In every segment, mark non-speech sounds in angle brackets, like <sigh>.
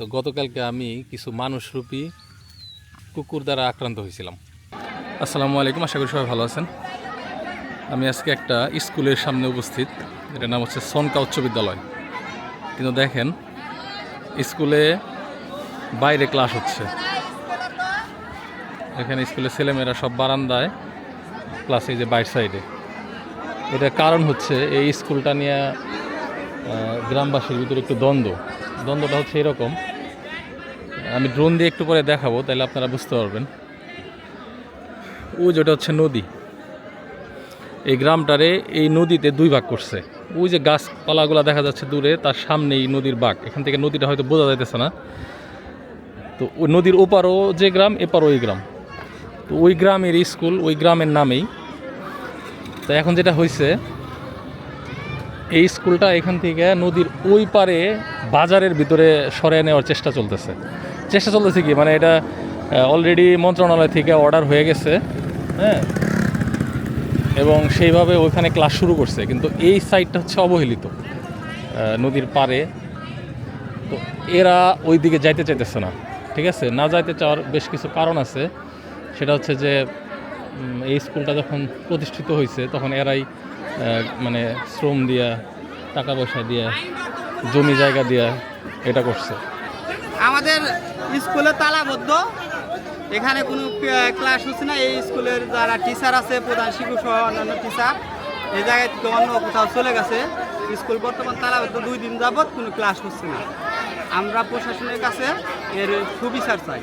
তো গতকালকে আমি কিছু মানুষরূপী কুকুর দ্বারা আক্রান্ত হয়েছিলাম। আসসালামু আলাইকুম, আশা করি সবাই ভালো আছেন। আমি আজকে একটা স্কুলের সামনে উপস্থিত, এটার নাম হচ্ছে সনকা উচ্চ বিদ্যালয়। কিন্তু দেখেন, স্কুলে বাইরে ক্লাস হচ্ছে। এখানে স্কুলের ছেলেমেয়েরা সব বারান্দায় ক্লাস এই যে বাইর সাইডে। এটার কারণ হচ্ছে এই স্কুলটা নিয়ে গ্রামবাসীর ভিতরে একটু দ্বন্দ্ব। দ্বন্দ্বটা হচ্ছে এরকম আমি ড্রোন দিয়ে একটু পরে দেখাবো, তাহলে আপনারা বুঝতে পারবেন। ওই যেটা হচ্ছে নদী। এই গ্রামটারে এই নদীতে দুই ভাগ করছে। ওই যে গাছপালাগুলো দেখা যাচ্ছে দূরে, তার সামনেই নদীর বাঘ এখান থেকে নদীটা হয়তো বোঝা যাইতেছে না। তো ওই নদীর ওপারও যে গ্রাম, এপারও ওই গ্রাম। তো ওই গ্রামের স্কুল, ওই গ্রামের নামেই। তো এখন যেটা হয়েছে এই স্কুলটা এখান থেকে নদীর ওই পারে বাজারের ভিতরে সরিয়ে নেওয়ার চেষ্টা চলতেছে। চেষ্টা চলতেছে কি মানে এটা অলরেডি মন্ত্রণালয় থেকে অর্ডার হয়ে গেছে হ্যাঁ? এবং সেইভাবে ওইখানে ক্লাস শুরু করছে, কিন্তু এই সাইডটা হচ্ছে অবহেলিত নদীর পারে তো এরা ওই দিকে যাইতে চাইতেছে না, ঠিক আছে? না যাইতে চাওয়ার বেশ কিছু কারণ আছে। সেটা হচ্ছে যে এই স্কুলটা যখন প্রতিষ্ঠিত হয়েছে, তখন এরাই মানে শ্রম দিয়া, টাকা পয়সা দিয়া, জমি জায়গা দিয়া এটা করছে। আমাদের স্কুলে তালাবদ্ধ। এখানে কোনো ক্লাস হচ্ছে না। এই স্কুলের যারা টিচার আছে, প্রধান শিক্ষক সহ অন্যান্য টিচার এই জায়গায় অন্য কোথাও চলে গেছে। স্কুল বর্তমান তালাবদ্ধ। দুই দিন যাবৎ কোনো ক্লাস হচ্ছে না। আমরা প্রশাসনের কাছে এর সুবিচার চাই।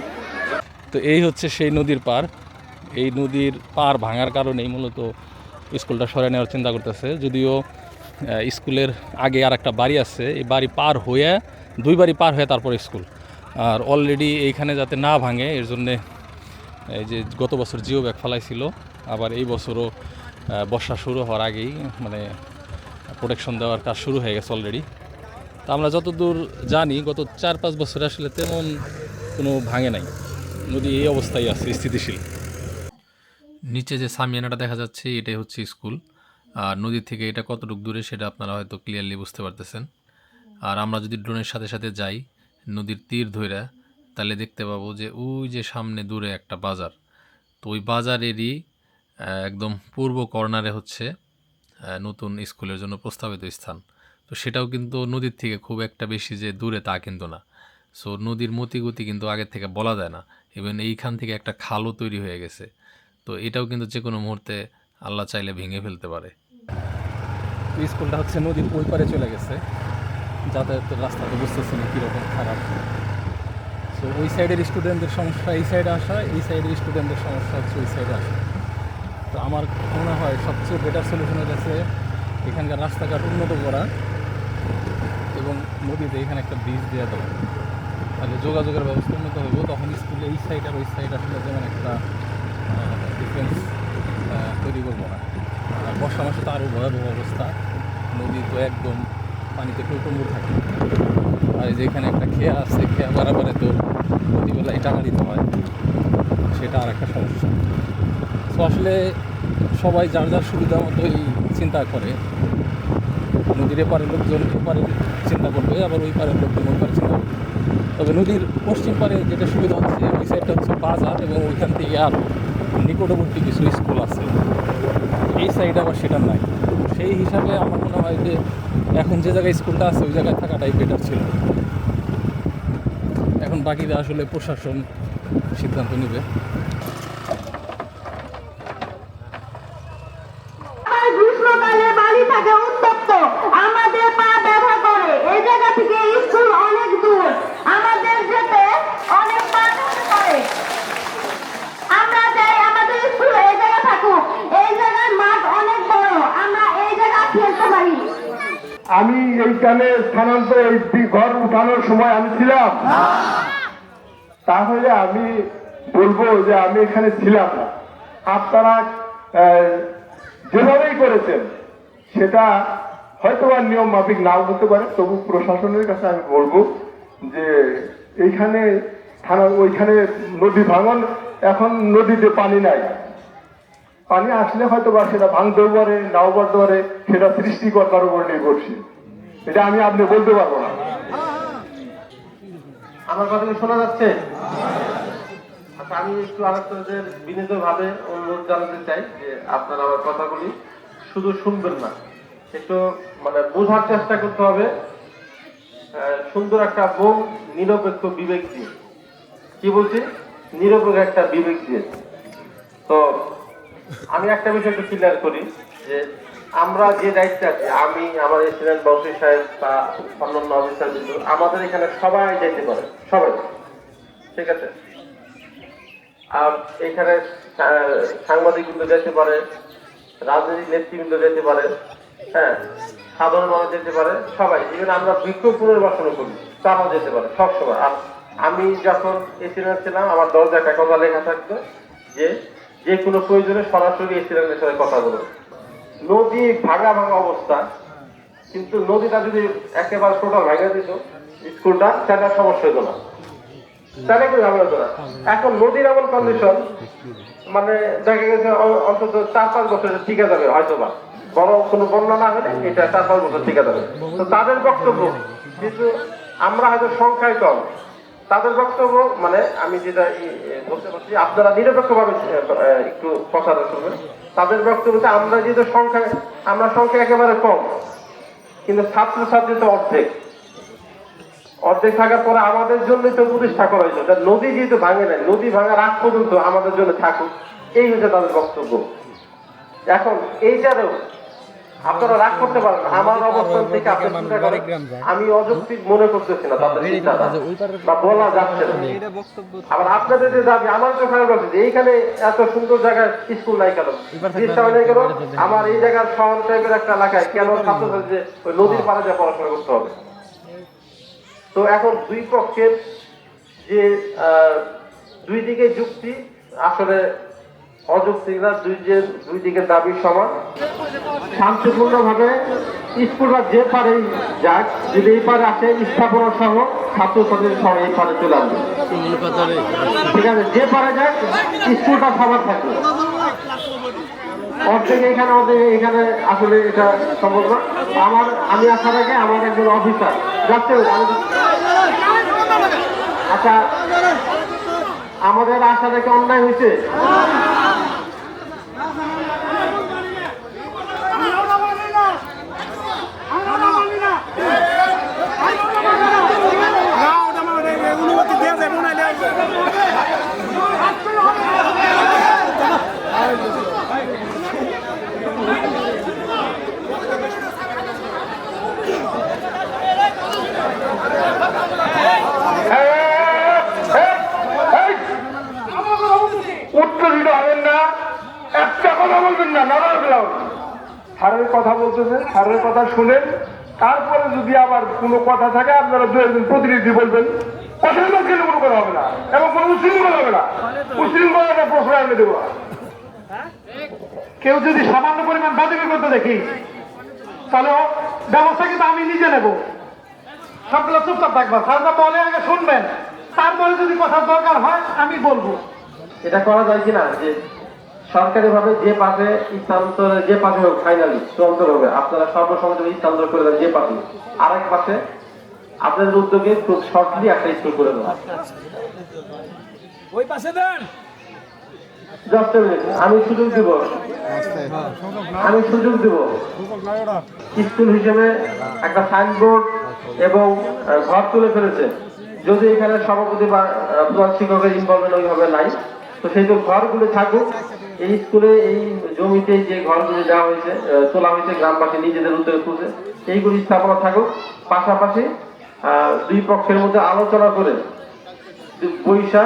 তো এই হচ্ছে সেই নদীর পার। এই নদীর পার ভাঙার কারণেই মূলত স্কুলটা সরে নেওয়ার চিন্তা করতেছে। যদিও স্কুলের আগে আর একটা বাড়ি আছে। এই বাড়ি পার হয়ে, দুই বাড়ি পার হয়ে তারপর স্কুল। আর অলরেডি এইখানে যাতে না ভাঙে, এর জন্যে এই যে গত বছর জিও ব্যাগ ফেলাইছিল, আবার এই বছরও বর্ষা শুরু হওয়ার আগেই মানে প্রোটেকশন দেওয়ার কাজ শুরু হয়ে গেছে অলরেডি তা আমরা যতদূর জানি, গত চার পাঁচ বছরে আসলে তেমন কোনো ভাঙে নাই নদী এই অবস্থায় আছে, স্থিতিশীল। নিচে যে সামিয়ানাটা দেখা যাচ্ছে, এটাই হচ্ছে স্কুল। আর নদী থেকে এটা কতটুকু দূরে, সেটা আপনারা হয়তো ক্লিয়ারলি বুঝতে পারতেছেন। আর আমরা যদি ড্রোনের সাথে সাথে যাই নদীর তীর ধইরা তাহলে দেখতে পাবো যে ওই যে সামনে দূরে একটা বাজার। তো ওই বাজারেরই একদম পূর্ব কর্নারে হচ্ছে নতুন স্কুলের জন্য প্রস্তাবিত স্থান। তো সেটাও কিন্তু নদীর থেকে খুব একটা বেশি যে দূরে তা কিন্তু না। সো নদীর মতিগতি কিন্তু আগের থেকে বলা যায় না। ইভেন এইখান থেকে একটা খালও তৈরি হয়ে গেছে। তো এটাও কিন্তু যে কোনো মুহূর্তে আল্লাহ চাইলে ভেঙে ফেলতে পারে। স্কুলটা হচ্ছে নদীর ওই পারে চলে গেছে। যাতায়াতের রাস্তা তো বুঝতেছি না কীরকম খারাপ। সো ওই সাইডের স্টুডেন্টদের সমস্যা এই সাইডে আসা, এই সাইডের স্টুডেন্টদের সমস্যা হচ্ছে ওই সাইডে আসা। তো আমার মনে হয় সবচেয়ে বেটার সলিউশন হচ্ছে এখানকার রাস্তাঘাট উন্নত করা এবং নদীতে এখানে একটা ব্রিজ দেওয়া দেওয়া। তাহলে যোগাযোগের ব্যবস্থা উন্নত হইব। তখন স্কুলে এই সাইড আর ওই সাইড আসলে যেমন একটা ডিফারেন্স তৈরি করব না। আর বর্ষা মাসে তো আরও ভয়াবহ অবস্থা। নদী তো একদম পানিতে টুটুম্বুর থাকে। আর যেখানে একটা খেয়া আছে, খেয়া বারাবারে তো প্রতিবেলায় টাকা দিতে হয়। সেটা আর একটা সমস্যা। তো আসলে সবাই যার যার সুবিধা মতোই চিন্তা করে। নদীর এপারের লোকজন এপারে চিন্তা করবে, আবার ওই পারের লোকজন ওই পারে চিন্তা করবে। তবে নদীর পশ্চিম পারে যেটা সুবিধা হচ্ছে, ওই সাইডটা হচ্ছে বাজার এবং ওইখান থেকে আর নিকটবর্তী কিছু স্কুল আছে। এই সাইডে আবার সেটা নাই। সেই হিসাবে আমার মনে হয় যে এখন যে জায়গায় স্কুলটা আছে, ওই জায়গায় থাকাটাই বেটার ছিল। এখন বাকিরা আসলে প্রশাসন সিদ্ধান্ত নেবে আর গ্রীষ্মকালে বাড়ি থাকে উত্তপ্ত আমাদের পা ব্যথা করে এই জায়গা থেকে স্কুল অনেক দূর আমাদের যেতে অনেক পা ব্যথা করে আমরা চাই আমাদের স্কুল এই জায়গা থাকুক এই জায়গার মাঠ অনেক বড় আমরা এই জায়গা খেলতে পারি এইখানে স্থানান্তর এই ঘর উঠানোর সময় আমি ছিলাম। তাহলে আমি বলব যে আমি এখানে ছিলাম না। আপনারা যেভাবেই করেছেন, সেটা হয়তো আর নিয়ম মাফিক নাও হতে পারে, তবু প্রশাসনের কাছে আমি বলব যে এইখানে থানা, ওইখানে নদী ভাঙন, এখন নদীতে পানি নাই। পানি আসলে হয়তো বা সেটা ভাঙতেও পারে, নাও পারতে পারে, সেটা সৃষ্টিকর্তার উপর নির্ভরশীল। এটা আমি আপনি বলতে পারব না। আমার কথা শোনা যাচ্ছে? আচ্ছা আমি একটু আরেকটাদের বিনীত ভাবে অনুরোধ জানাতে চাই যে আপনারা আমার কথাগুলি শুধু শুনবেন না, একটু মানে বোঝার চেষ্টা করতে হবে। সুন্দর একটা বোন নিরপেক্ষ বিবেক দিয়ে। কি বলছি? নিরপেক্ষ একটা বিবেক দিয়ে। তো, আমি একটা বিষয় একটু ক্লিয়ার করি। যে আমরা যে দায়িত্বে আছি, আমি, আমার এসিডেন্ট বংশী সাহেব বা অন্যান্য অফিসার কিন্তু আমাদের এখানে সবাই যেতে পারে, সবাই। ঠিক আছে? আর এখানে সাংবাদিকবৃন্দ যেতে পারে, রাজনৈতিক নেতৃবৃন্দ যেতে পারে হ্যাঁ সাধারণ মানুষ যেতে পারে, সবাই। ইভেন আমরা বিক্ষোভ পুনর্বাসনও করি, তারাও যেতে পারে, সবসময়। আর আমি যখন এসিডেন্ট ছিলাম, আমার দরজায় কথা লেখা থাকতো যে যে কোনো প্রয়োজনে সরাসরি এসিডেন্টের সাথে কথা বলুন। নদী ভাঙা ভাঙা অবস্থা। কিন্তু নদীটা যদি একেবারে টোটাল ভাঙা দিত, স্কুলটা সেটা সমস্যা হতো না। তাহলে কি ঝামেলা না। এখন নদীর এমন কন্ডিশন মানে দেখা গেছে অন্তত চার পাঁচ বছর টিকে যাবে হয়তো বা বড় কোনো বন্যা না হলে এটা চার পাঁচ বছর টিকে যাবে। তো তাদের বক্তব্য, কিন্তু আমরা হয়তো সংখ্যায় কম। তাদের বক্তব্য মানে আমি যেটা বলতে পারছি, আপনারা নিরপেক্ষভাবে একটু কথাটা শুনবেন তাদের বক্তব্য হচ্ছে, আমরা যেহেতু সংখ্যা, আমরা সংখ্যা একেবারে কম, কিন্তু ছাত্রছাত্রী তো অর্ধেক। অর্ধেক থাকার পরে আমাদের জন্যই তো প্রতিষ্ঠা করা হয়েছে। নদী যেহেতু ভাঙে নাই, নদী ভাঙার আগ পর্যন্ত আমাদের জন্য থাকুক, এই হচ্ছে তাদের বক্তব্য। এখন, এইটারও আপনারা রাগ করতে পারেন আমার অবস্থান থেকে আপনি চিন্তা করেন আমি অযৌক্তিক মনে করতেছি না তাদের চিন্তাটা। বা বলা যাচ্ছে না। আবার আপনাদের যে দাবি আমার তো খারাপ লাগছে যে এইখানে এত সুন্দর জায়গায় স্কুল নাই কেন? নাই কেন? আমার এই জায়গার শহর টাইপের একটা এলাকায় কেন ছাত্রছাত্রী যে ওই নদীর পাড়ে যা পড়াশোনা করতে হবে? তো এখন দুই পক্ষের যে আহ, দুই দিকে যুক্তি আসলে অযৌক্তিক না দুই যে, দুই দিকের দাবি সমান। শান্তিপূর্ণ ভাবে স্কুলরা যে পারে যাক, যদি এই পারে আসে, স্থাপনা সহ ছাত্রছাত্রীর সহ এই পারে চলে আসবে। ঠিক আছে, যে পারে যাক স্কুলটা সবার থাকবে। অর্ধেক এখানে অর্ধেক এখানে আসলে এটা সম্ভব না। আমার, আমি আসার আগে আমার একজন অফিসার। যাচ্ছে আচ্ছা আমাদের আশা দেখে অন্যায় হয়েছে উত্তরিত হবেন না একটা কথা বলবেন নামাজ কথা বলতেছেন, স্যারের কথা শুনেন। তারপরে যদি আবার কোনো কথা থাকে, আপনারা দু একজন প্রতিনিধি বলবেন। কেউ যদি সামান্য পরিমাণ বাতিল করতে দেখি, তাহলে ব্যবস্থা কিন্তু আমি নিজে নেব। সবগুলো চুপচাপ থাকবা। আগে শুনবেন। তারপরে যদি কথার দরকার হয়, আমি বলব। এটা করা যায় কিনা? যে সরকারি ভাবে যে পাশে স্থানান্তরে যে পাশে হোক ফাইনালি চূড়ান্ত হবে আপনারা সর্বসম্মত স্থানান্তর করে দেন যে পাশে আরেক পাশে আপনাদের উদ্যোগে খুব শর্টলি একটা স্কুল করে দেওয়া ওই পাশে দেন। আমি সুযোগ দিব। আমি সুযোগ দিব। স্কুল হিসেবে একটা সাইনবোর্ড এবং ঘর তুলে ফেলেছে। যদি এখানে সভাপতি বা প্রধান শিক্ষকের ইনভলভমেন্ট ওইভাবে নাই তো সেই তো ঘরগুলো থাকুক। এই স্কুলে এই জমিতে যে ঘরগুলি দেওয়া হয়েছে তোলা হয়েছে গ্রামবাসী নিজেদের উদ্যোগে তুলছে এইগুলি স্থাপনা থাকুক পাশাপাশি দুই পক্ষের মধ্যে আলোচনা করে পয়সা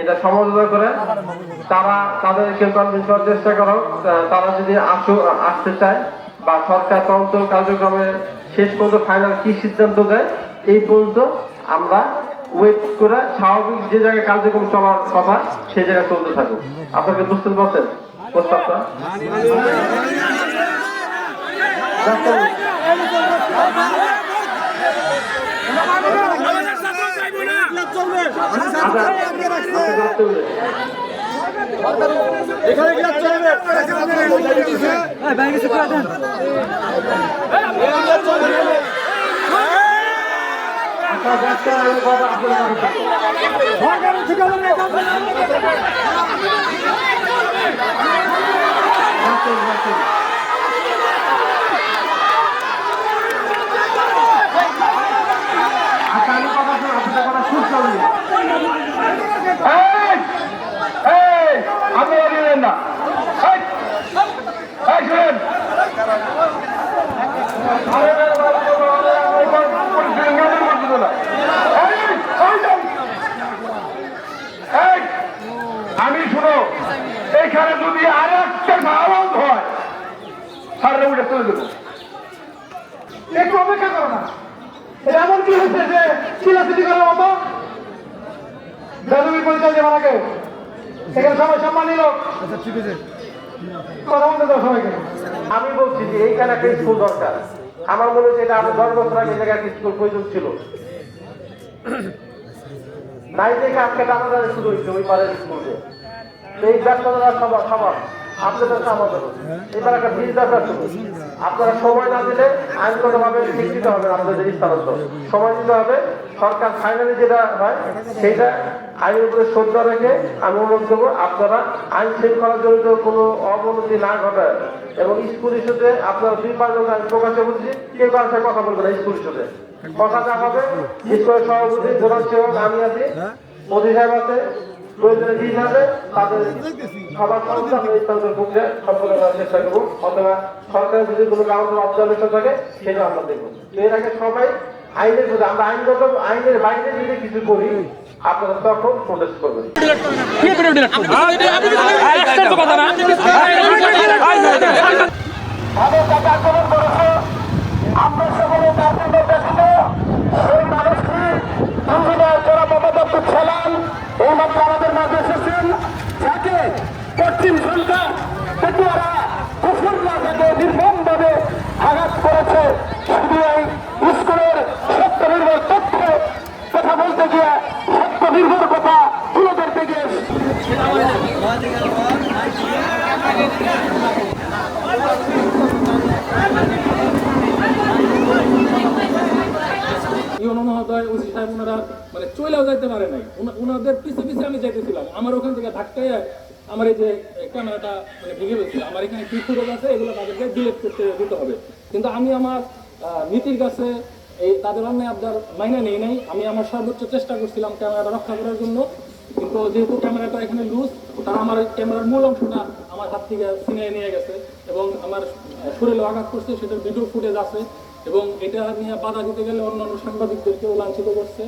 এটা সমঝোতা করে, তারা তাদেরকে কনভিন্স করার চেষ্টা করা। তারা যদি আসো, আসতে চায় বা সরকার তদন্ত কার্যক্রমে শেষ পর্যন্ত ফাইনাল কি সিদ্ধান্ত দেয়, এই পর্যন্ত আমরা ওয়েট করে স্বাভাবিক যে জায়গায় কার্যক্রম চলার কথা সেই জায়গায় চলতে থাকুক। আপনাকে বুঝতে পারছেন প্রস্তাবটা ডাক্তার, আমাদের ছাত্র চাইব না আচ্ছা, আপনি ডাক্তার বলেন। আপনারা দেখছেন আমি কথা আপনাদের কাছে রাখেন, রাখেন। আচ্ছা আমি কথা শুন আপনাদের কথা শুনতে হবে এই! এই! আপনারা দিলেন না এই! এই, শুনেন। পরিস্থিতি নিয়ন্ত্রণ করতেছে না। এই! এই যান। এই! আমি শুনো এইখানে যদি আর একটা আওয়াজ হয় সারা উঠে চলে দেবো। একটু অপেক্ষা করো না। এমন কি হচ্ছে যে চিলাচিলি করার মতো? বেদবি পরিচয় দেওয়ার আগে। এখানে সবাই সম্মানী কথা বলতে দাও সবাইকে। আমি বলছি যে এইখানে একটা স্কুল দরকার। আমার মনে হচ্ছে এটা আরও দশ বছর আগে জায়গায় একটা স্কুল প্রয়োজন ছিল। <coughs> নাই দেখে আজকে টানাটানি শুরু হয়েছে ওই পারের স্কুলে এই ব্যস্ততা সবার সবার আপনাদের আমাদের এবার একটা ব্রিজ দরকার আপনারা সময় না দিলে আইনগতভাবে স্বীকৃত হবে আপনাদের স্থানান্তর সময় দিতে হবে। সরকার ফাইনালি যেটা হয়, সেটা আইনের উপরে শ্রদ্ধা রেখে আমি অনুরোধ করব, আপনারা আইন শৃঙ্খলা জড়িত কোনো অবনতি না ঘটায়। এবং স্কুল ইস্যুতে আপনারা দুই পাঁচজন আমি প্রকাশে বলছি, কেউ কারোর সাথে কথা বলবে না স্কুল ইস্যুতে। কথা যা হবে স্কুলের সভাপতি, প্রধান সেবক আমি আছি, মোদী সাহেব আছে প্রয়োজনে হবে তাদের সবার সমস্যা আমরা ইসলামের পক্ষে সম্পন্ন করার চেষ্টা করব। অথবা সরকারের যদি কোনো কারণে অবজারভেশন থাকে সেটা আমরা দেখব। তো এর আগে সবাই আইনের প্রতি আমরা আইনগত আইনের বাইরে যদি কিছু করি আপনারা তখন প্রোটেস্ট করবেন। আক্রমণ করেছে আমরা সকলে তার নির্দেশিত সেই মানুষটি ইঞ্জিনিয়ার জোড়া মমতাব্দুল সালাম এই মাত্র আমাদের মাঝে এসেছেন যাকে পশ্চিম সন্ধ্যা পেটুয়ারা কুফুরলা থেকে নির্মমভাবে আঘাত করেছে শুধু এই স্কুলের সত্য নির্ভর তথ্য কথা বলতে গিয়ে সত্য নির্ভর কথা তুলে ধরতে গিয়ে ইউনো মহোদয় ওসি সাহেব ওনারা মানে চলেও যাইতে পারে নাই ওনা- ওনাদের পিছে পিছে আমি যাইতেছিলাম আমার ওখান থেকে ধাক্কায় আমার এই যে ক্যামেরাটা মানে ভেঙে ফেলছিল আমার এখানে কি ফুটেজ আছে এগুলো করতে দিতে হবে। কিন্তু আমি আমার নীতির কাছে এই তাদের অন্যায় আবদার মাইনে নেই নাই। আমি আমার সর্বোচ্চ চেষ্টা করছিলাম ক্যামেরাটা রক্ষা করার জন্য। কিন্তু যেহেতু ক্যামেরাটা এখানে লুজ তারা আমার ক্যামেরার মূল অংশটা আমার হাত থেকে ছিনিয়ে নিয়ে গেছে এবং আমার শরীরে আঘাত করছে, সেটার ভিডিও ফুটেজ আছে এবং এটা নিয়ে বাধা দিতে গেলে অন্যান্য সাংবাদিকদেরকেও লাঞ্ছিত করছে।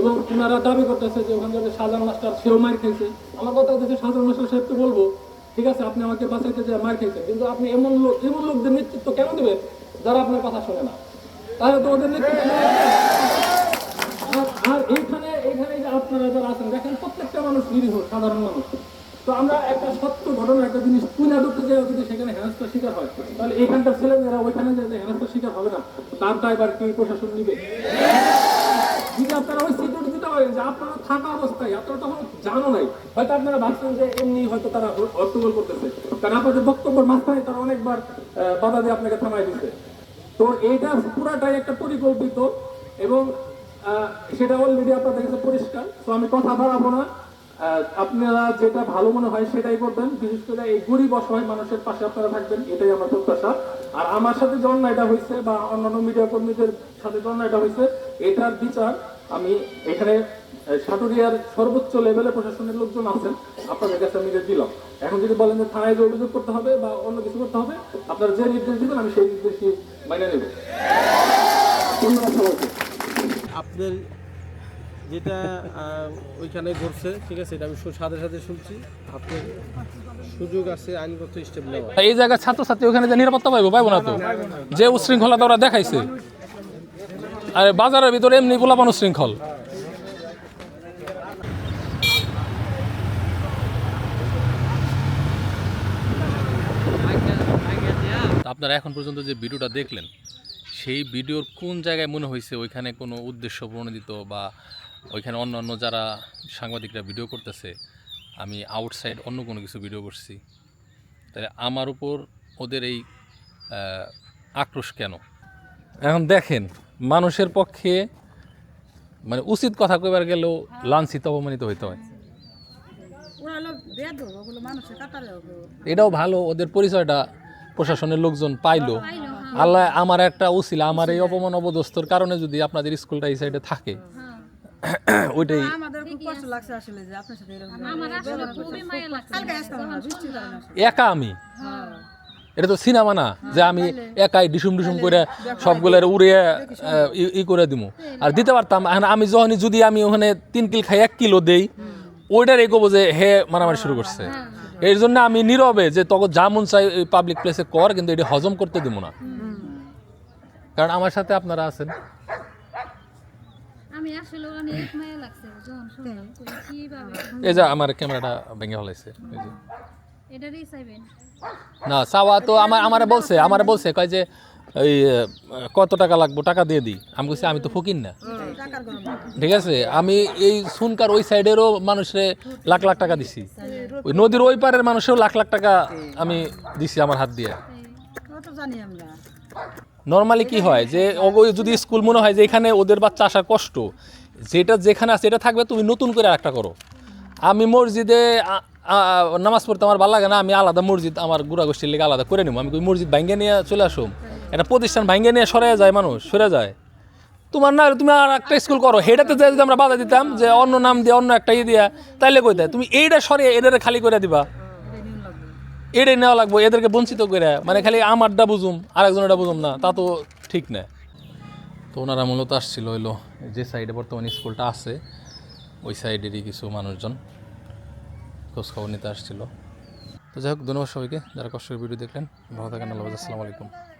এবং ওনারা দাবি করতেছে যে ওখানে যাতে সাধারণ মাস্টার সেও মার খেয়েছে। আমার কথা হচ্ছে সাধারণ মাস্টার সাহেবকে বলব ঠিক আছে, আপনি আমাকে বাঁচাইতে যে মার খেয়েছেন কিন্তু আপনি এমন লোক, এমন লোকদের নেতৃত্ব কেন দেবেন যারা আপনার কথা শোনে না? তাহলে তো ওদের নেতৃত্ব আর- এইখানে এইখানে যে আপনারা যারা আছেন, দেখেন প্রত্যেকটা মানুষ নিরীহ, সাধারণ মানুষ। তো আমরা একটা সত্য ঘটনা, একটা জিনিস তুলে ধরতে যাই, যদি সেখানে হেনস্থার শিকার হয়, তাহলে এইখানকার ছেলেমেয়েরা ওইখানে যে হেনস্থার শিকার হবে না। তার দায়বার কি প্রশাসন নিবে? যদি আপনারা ওই সিকিউরিটি পারেন যে আপনারা থাকা অবস্থায়, আপনারা তখন জানো নাই। হয়তো আপনারা ভাবছেন যে এমনি হয়তো তারা হট্টগোল করতেছে। কারণ আপনাদের বক্তব্যের মাঝখানে তারা অনেকবার বাধা দিয়ে আপনাকে থামাই দিচ্ছে তো এইটা পুরাটাই একটা পরিকল্পিত এবং সেটা অলরেডি আপনাদের কাছে পরিষ্কার। তো আমি কথা বাড়াবো না। আপনারা যেটা ভালো মনে হয় সেটাই করবেন। বিশেষ করে এই গরিব অসহায় মানুষের পাশে আপনারা থাকবেন, এটাই আমার প্রত্যাশা। আর আমার সাথে যে অন্যায়টা হয়েছে বা অন্যান্য মিডিয়া কর্মীদের সাথে যে অন্যায়টা হয়েছে, এটার বিচার আমি এখানে সাটুরিয়ার সর্বোচ্চ লেভেলে প্রশাসনের লোকজন আছেন আপনাদের কাছে আমি এটা দিলাম এখন যদি বলেন যে থানায় যে অভিযোগ করতে হবে বা অন্য কিছু করতে হবে আপনারা যে নির্দেশ দিবেন আমি সেই নির্দেশই মাইনে নেব ধন্যবাদ আপনার যেটা ওইখানে ঘটছে ঠিক আছে এটা আমি সাথে সাথে শুনছি আপনার সুযোগ আছে আইনগত স্টেপ নেওয়া এই জায়গায় ছাত্রছাত্রী ওখানে যে নিরাপত্তা পাইবো পাইবো না তো যে উশৃঙ্খলতা ওরা দেখাইছে আর বাজারের ভিতরে এমনি গোলাপান উশৃঙ্খল। আপনারা এখন পর্যন্ত যে ভিডিওটা দেখলেন, সেই ভিডিওর কোন জায়গায় মনে হয়েছে ওইখানে কোনো উদ্দেশ্য প্রণোদিত বা ওইখানে অন্য অন্য যারা সাংবাদিকরা ভিডিও করতেছে, আমি আউটসাইড অন্য কোনো কিছু ভিডিও করছি? তাহলে আমার উপর ওদের এই আক্রোশ কেন? এখন দেখেন মানুষের পক্ষে মানে উচিত কথা কইবার গেলেও লাঞ্ছিত অপমানিত হইতে হয়। এটাও ভালো ওদের পরিচয়টা প্রশাসনের লোকজন পাইলো। আল্লাহ আমার একটা উচিলা আমার এই অপমান অবদস্তর কারণে যদি আপনাদের স্কুলটা এই সাইডে থাকে। <coughs> ওইটাই। আমাদের খুব কষ্ট লাগছে আসলে যে আপনার সাথে এরকম আমার আসলে খুবই মায়া লাগছে। কালকে আসতাম না বৃষ্টির কারণে আসলে। একা আমি? এটা তো সিনেমা না যে আমি একাই ডিসুম ডিসুম করে সবগুলোর উড়ে ই- করে দিব আর দিতে পারতাম। এখন আমি যখনই যদি আমি ওখানে তিন কিল খাই এক কিলো দেই ওইটার এগোবো যে হে মারামারি শুরু করছে। এর জন্য আমি নীরবে যে তখন যা মন চাই পাবলিক প্লেসে কর কিন্তু এটি হজম করতে দিব না। কারণ আমার সাথে আপনারা আছেন। এই যে আমার ক্যামেরাটা ভেঙে ফেলাইছে। এই যে। এটারই চাইবেন না, চাওয়া তো আমার আমারে বলছে আমারে বলছে, কয় যে, এই কত টাকা লাগবে, টাকা দিয়ে দিই আমি বলছি আমি তো ফকির না। ঠিক আছে? আমি এই সুনকার ওই সাইডেরও মানুষে লাখ লাখ টাকা দিছি। ওই নদীর ওই পারের মানুষেও লাখ লাখ টাকা আমি দিছি আমার হাত দিয়ে। নর্মালি কি হয় যে যদি স্কুল মনে হয় যে এখানে ওদের বাচ্চা আসার কষ্ট, যেটা যেখানে আছে, এটা থাকবে, তুমি নতুন করে একটা করো। আমি মসজিদে নামাজ পড়তে আমার ভালো লাগে না, আমি আলাদা মসজিদ, আমার গুড়া গোষ্ঠীর লেগে আলাদা করে নিব। আমি মসজিদ ভাঙ্গে নিয়ে চলে আসুম। একটা প্রতিষ্ঠান ভাঙ্গে নিয়ে সরে যায় মানুষ, সরে যায়। তোমার না, তুমি আর একটা স্কুল করো, হেটাতে যে যদি আমরা বাধা দিতাম যে অন্য নাম দিয়ে, অন্য একটা ইয়ে দিয়া, তাইলে কই দেয়? তুমি এইটা সরে এদের খালি করে দিবা। এটাই নেওয়া লাগবে, এদেরকে বঞ্চিত করে। মানে খালি আমারটা বুঝুম আরেকজনেরটা বুঝুম না, তা তো ঠিক না। তো ওনারা মূলত আসছিল হইল, যে সাইডে বর্তমানে স্কুলটা আছে ওই সাইডেরই কিছু মানুষজন খোঁজখবর নিতে আসছিল। তো যাই হোক, ধন্যবাদ সবাইকে, যারা কষ্টের ভিডিও দেখলেন, ভালো থাকেন, আল্লাহ আসসালামু আলাইকুম।